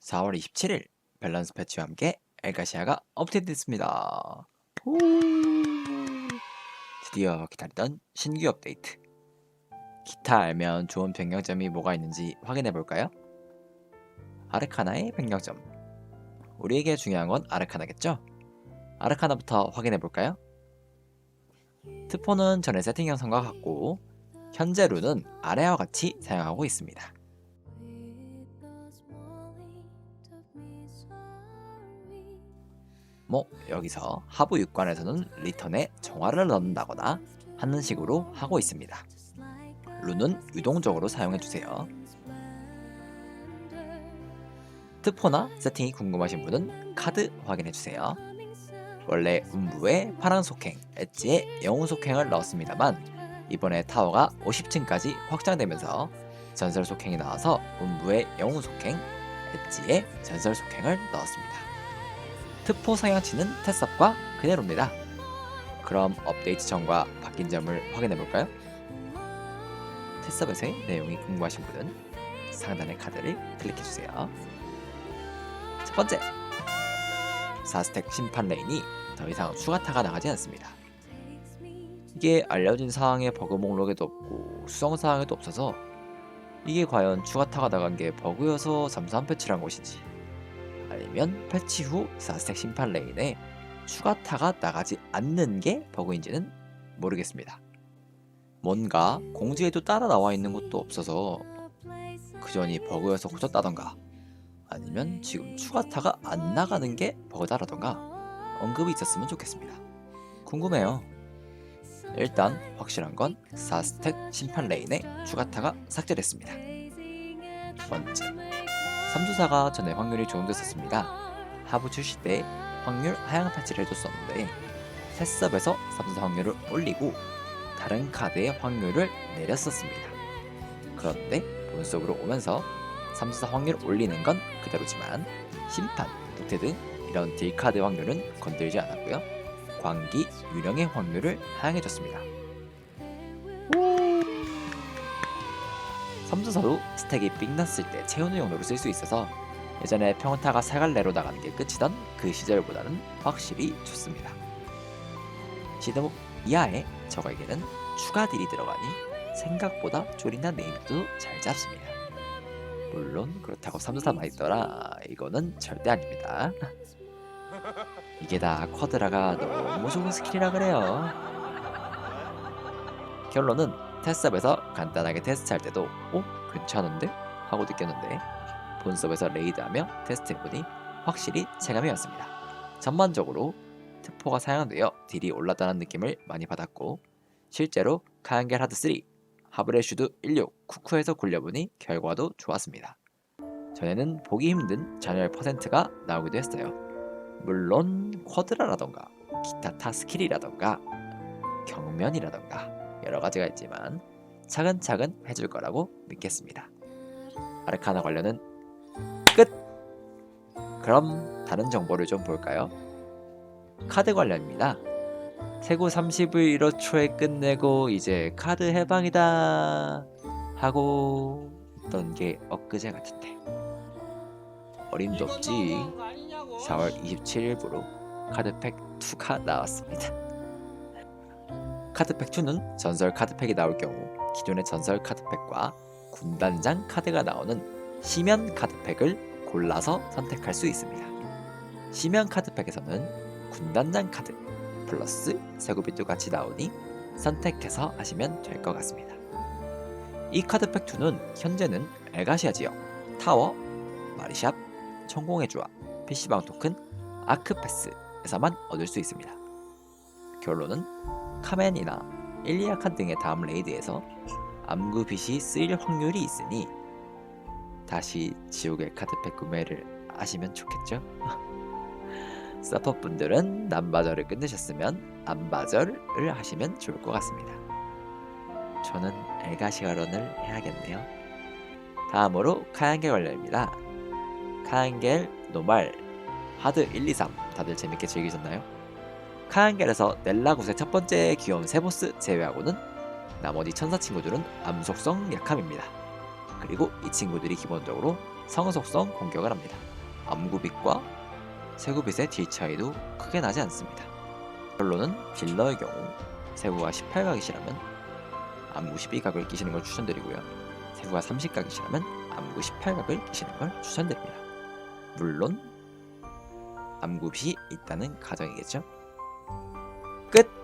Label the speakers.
Speaker 1: 4월 27일 밸런스 패치와 함께 엘가시아가 업데이트됐습니다. 후. 드디어 기다리던 신규 업데이트. 기타 알면 좋은 변경점이 뭐가 있는지 확인해 볼까요? 아르카나의 변경점. 우리에게 중요한 건 아르카나겠죠? 아르카나부터 확인해 볼까요? 트포는 전에 세팅 형성과 같고 현재 룬은 아래와 같이 사용하고 있습니다. 뭐 여기서 하부 육관에서는 리턴에 정화를 넣는다거나 하는 식으로 하고 있습니다. 룬은 유동적으로 사용해 주세요. 특포나 세팅이 궁금하신 분은 카드 확인해 주세요. 원래 음부에 파란 속행, 엣지에 영웅 속행을 넣었습니다만 이번에 타워가 50층까지 확장되면서 전설 속행이 나와서 음부에 영웅 속행, 엣지에 전설 속행을 넣었습니다. 특포 상향치는 테스업과 그대로입니다. 그럼 업데이트 전과 바뀐 점을 확인해 볼까요? 테스업에서의 내용이 궁금하신 분은 상단의 카드를 클릭해 주세요. 첫 번째, 4스택 심판 레인이 더 이상 추가 타가 나가지 않습니다. 이게 알려진 사항의 버그 목록에도 없고 수정 사항에도 없어서 이게 과연 추가타가 나간 게 버그여서 잠수한 패치를 한 것인지 아니면 패치 후 4스택 심판 레인에 추가타가 나가지 않는 게 버그인지는 모르겠습니다. 뭔가 공지에도 따라 나와 있는 것도 없어서 그 전이 버그여서 고쳤다던가 아니면 지금 추가타가 안 나가는 게 버그다라던가 언급이 있었으면 좋겠습니다. 궁금해요. 일단 확실한 건 4스택 심판 레인에 추가타가 삭제됐습니다. 두 번째, 삼주사가 전에 확률이 적용됐었습니다. 하부 출시 때 확률 하향 패치를 해줬었는데 새섭에서 삼주사 확률을 올리고 다른 카드의 확률을 내렸었습니다. 그런데 본속으로 오면서 삼수사 확률 올리는 건 그대로지만 심판, 독태 등 이런 딜 카드 확률은 건들지 않았고요. 광기, 유령의 확률을 하향해줬습니다. 삼수사도 스택이 삑 났을 때 채우는 용도로 쓸 수 있어서 예전에 평타가 사갈래로 나가는 게 끝이던 그 시절보다는 확실히 좋습니다. 시드목 이하에 적에게는 추가 딜이 들어가니 생각보다 조린한 네임도 잘 잡습니다. 물론 그렇다고 삼수사 많이 떠라 이거는 절대 아닙니다. 이게 다 쿼드라가 너무 좋은 스킬이라 그래요. 결론은 테스트업에서 간단하게 테스트할 때도 어? 괜찮은데? 하고 느꼈는데 본섭에서 레이드하며 테스트해보니 확실히 체감이 왔습니다. 전반적으로 특포가 사용되어 딜이 올랐다는 느낌을 많이 받았고 실제로 카얀겔 하드 3 하브레 슈드 16 쿠쿠에서 굴려보니 결과도 좋았습니다. 전에는 보기 힘든 잔열 퍼센트가 나오기도 했어요. 물론 쿼드라라던가 기타 타 스킬이라던가 경면이라던가 여러 가지가 있지만 차근차근 해줄 거라고 믿겠습니다. 아르카나 관련은 끝! 그럼 다른 정보를 좀 볼까요? 카드 관련입니다. 세고 30을 1호초에 끝내고 이제 카드 해방이다 하고 있던 게 엊그제 같은데 어림도 없지 4월 27일부로 카드팩 2가 나왔습니다 카드팩 2는 전설 카드팩이 나올 경우 기존의 전설 카드팩과 군단장 카드가 나오는 시면 카드팩을 골라서 선택할 수 있습니다 시면 카드팩에서는 군단장 카드 플러스 세고비도 같이 나오니 선택해서 하시면 될 것 같습니다. 이 카드팩 2는 현재는 엘가시아 지역, 타워, 마리샵, 천공의 조합, PC방 토큰, 아크패스에서만 얻을 수 있습니다. 결론은 카멘이나 일리아칸 등의 다음 레이드에서 암구빛이 쓰일 확률이 있으니 다시 지옥의 카드팩 구매를 하시면 좋겠죠? 서퍼분들은 남바절을 끝내셨으면 암바절을 하시면 좋을 것 같습니다. 저는 엘가시아런을 해야겠네요. 다음으로 카얀겔 관련입니다. 카얀겔, 노말, 하드 1, 2, 3 다들 재밌게 즐기셨나요? 카얀겔에서 넬라굿의 첫 번째 귀여운 세보스 제외하고는 나머지 천사 친구들은 암속성 약함입니다. 그리고 이 친구들이 기본적으로 성속성 공격을 합니다. 암구빗과 세구빗의 딜 차이도 크게 나지 않습니다. 결론은 딜러의 경우 세구가 18각이시라면 암구 12각을 끼시는 걸 추천드리고요. 세구가 30각이시라면 암구 18각을 끼시는 걸 추천드립니다. 물론 암구빗이 있다는 가정이겠죠. 끝!